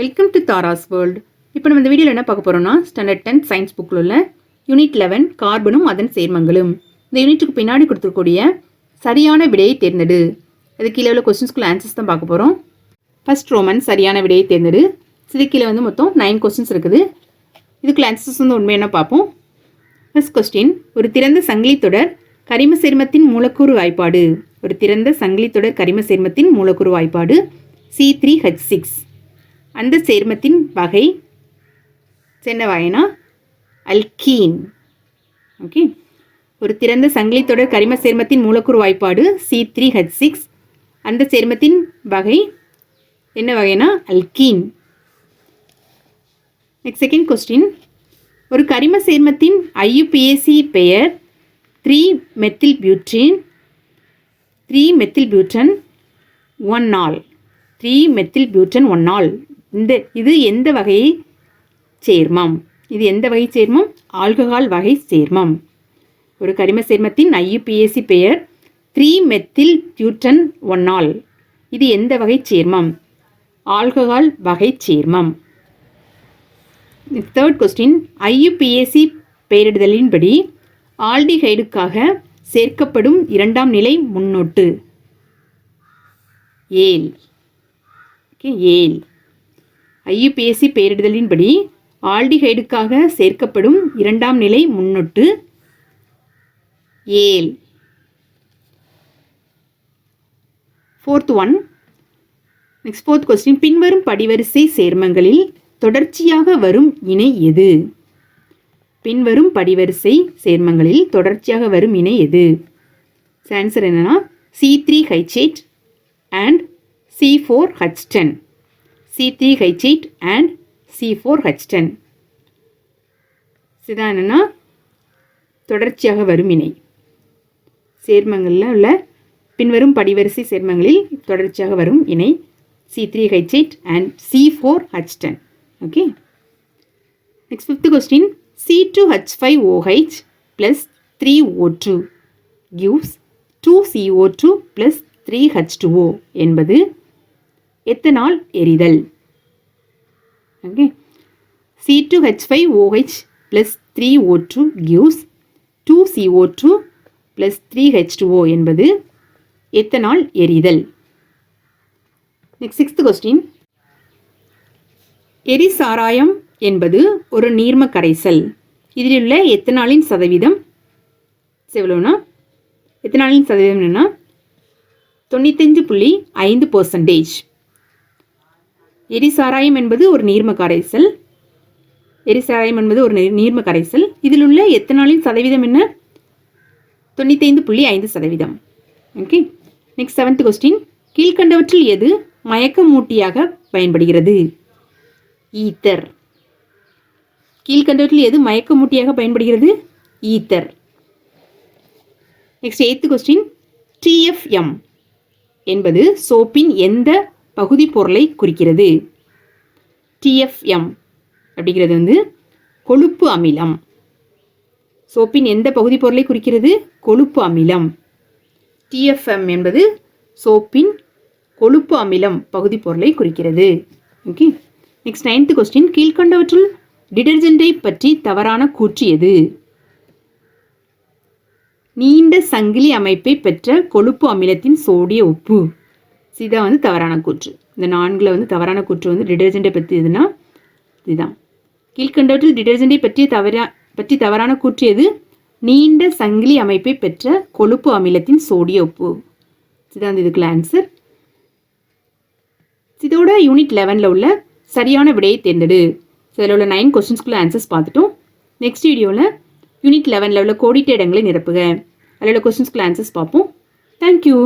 Welcome to Tara's world இப்போ நம்ம இந்த வீடியோவில் என்ன பார்க்க போகிறோம்னா ஸ்டாண்டர்ட் டென்த் சயின்ஸ் புக்கில் உள்ள யூனிட் லெவன் கார்பனும் அதன் சேர்மங்களும். இந்த யூனிட்டுக்கு பின்னாடி கொடுத்துருக்கூடிய சரியான விடையை தேர்ந்தெடு. அது கீழே உள்ள கொஸ்டின்ஸ்குள்ள ஆன்சர்ஸ் தான் பார்க்க போகிறோம் ஃபர்ஸ்ட் ரோமன் சரியான விடையை தேர்ந்தெடு. இது கீழே வந்து மொத்தம் நைன் கொஸ்டின்ஸ் இருக்குது. இதுக்குள்ள ஆன்சர்ஸ் வந்து உண்மை என்ன பார்ப்போம்? ஃபர்ஸ்ட் கொஸ்டின் ஒரு திறந்த சங்கிலி தொடர் கரிம சேர்மத்தின் மூலக்கூறு வாய்ப்பாடு. ஒரு திறந்த சங்கிலி தொடர் கரிம சேர்மத்தின் மூலக்கூறு வாய்ப்பாடு சி த்ரீ ஹெச் சிக்ஸ் அந்த சேர்மத்தின் வகை என்ன அல்கீன். ஓகே. ஒரு திறந்த சங்கிலி தொடர் கரிம சேர்மத்தின் மூலக்கூறு வாய்ப்பாடு சி த்ரீ ஹெச் சிக்ஸ் அந்த சேர்மத்தின் வகை என்ன வகைனா அல்கீன். நெக்ஸ்ட் செகண்ட் கொஸ்டின் ஒரு கரிம சேர்மத்தின் ஐயுபிஏசி பெயர் three methyl butyne three methyl butan one நாள் த்ரீ மெத்தில் பியூட்டன் ஒன் நாள் இந்த இது எந்த வகை சேர்மம்? இது எந்த வகை சேர்மம்? ஆல்கஹால் வகை சேர்மம். ஒரு கரிம சேர்மத்தின் ஐயுபிஏசி பெயர் த்ரீ மெத்தில் பியூட்டன் ஒன்னால். இது எந்த வகை சேர்மம்? ஆல்கஹால் வகை சேர்மம். தேர்ட் கொஸ்டின் ஐயுபிஎஸ்சி பெயரிடுதலின்படி ஆல்டிஹைடுக்காக சேர்க்கப்படும் இரண்டாம் நிலை முன்னோட்டு. ஏல். ஓகே ஏல். ஐயுபிஎஸ்சி பெயரிடுதலின்படி ஆல்டிஹைடுக்காக சேர்க்கப்படும் இரண்டாம் நிலை முன்னொட்டு ஏல் fourth one next fourth question பின்வரும் படிவரிசை சேர்மங்களில் தொடர்ச்சியாக வரும் இணை எது? பின்வரும் படிவரிசை சேர்மங்களில் தொடர்ச்சியாக வரும் இணை எது? ஆன்சர் என்னன்னா C three H eight and C four H ten C three H eight and C four இதுதான் என்னென்னா தொடர்ச்சியாக வரும் இணை சேர்மங்களில் உள்ள பின்வரும் படிவரிசை சேர்மங்களில் தொடர்ச்சியாக வரும் இணை C three H eight and C four H ten okay next fifth question C two H five OH plus three O two gives two CO two plus three H two O என்பது ethanol எரிதல்? Okay C two H five OH plus three O two gives two CO two plus three H two O என்பது ethanol எரிதல்? Next sixth question எரிசாராயம் என்பது ஒரு நீர்ம கரைசல். இதில் உள்ள எத்தனாலின் சதவீதம் எவ்வளோனா எத்தனாலின் சதவீதம் என்னென்னா தொண்ணூத்தஞ்சு புள்ளி ஐந்து பர்சன்டேஜ் எரிசாராயம் என்பது ஒரு நீர்ம கரைசல் எரிசாராயம் என்பது ஒரு நீர்ம கரைசல் இதில் உள்ள எத்தனாலின் சதவீதம் என்ன? தொண்ணூத்தைந்து புள்ளி ஐந்து சதவீதம். ஓகே. நெக்ஸ்ட் செவன்த் கொஸ்டின் கீழ்கண்டவற்றில் எது மயக்க மூட்டியாக பயன்படுகிறது? ஈத்தர் கீழ்கண்டவற்றில் எது மயக்கமூட்டியாக பயன்படுகிறது? Ether next eighth question TFM என்பது சோப்பின் எந்த பகுதி பொருளை குறிக்கிறது. டிஎஃப்எம் அப்படிங்கிறது வந்து கொழுப்பு அமிலம். சோப்பின் எந்த பகுதி பொருளை குறிக்கிறது? கொழுப்பு அமிலம். டிஎஃப்எம் என்பது சோப்பின் கொழுப்பு அமிலம் பகுதி பொருளை குறிக்கிறது. ஓகே நெக்ஸ்ட் நைன்த் கொஸ்டின் கீழ்கண்டவற்றில் டிடர்ஜென்ட்டை பற்றி தவறான கூற்று எது? நீண்ட சங்கிலி அமைப்பை பெற்ற கொழுப்பு அமிலத்தின் சோடிய உப்பு. இதுதான் வந்து தவறான கூற்று. இந்த நான்கில் வந்து தவறான கூற்று வந்து டிடர்ஜெண்ட்டை பற்றி இதுனா இதுதான். கீழ்கண்டவற்றில் டிடர்ஜெண்டை பற்றிய தவறா பற்றி தவறான கூற்று எது? நீண்ட சங்கிலி அமைப்பை பெற்ற கொழுப்பு அமிலத்தின் சோடிய உப்பு. இதுதான் வந்து இதுக்குள்ள ஆன்சர் இதோட யூனிட் லெவனில் உள்ள சரியான விடையை தேர்ந்தெடு. இதில் உள்ள நைன் கொஸ்டின்ஸ்குள்ள ஆன்சர்ஸ் பார்த்துட்டோம். நெக்ஸ்ட் வீடியோவில் யூனிட் லெவனில் உள்ள கோடிட்ட இடங்களை நிரப்புக. அதில் உள்ள கொஸ்டின்ஸ்குள்ள ஆன்சர்ஸ் பார்ப்போம். தேங்க்யூ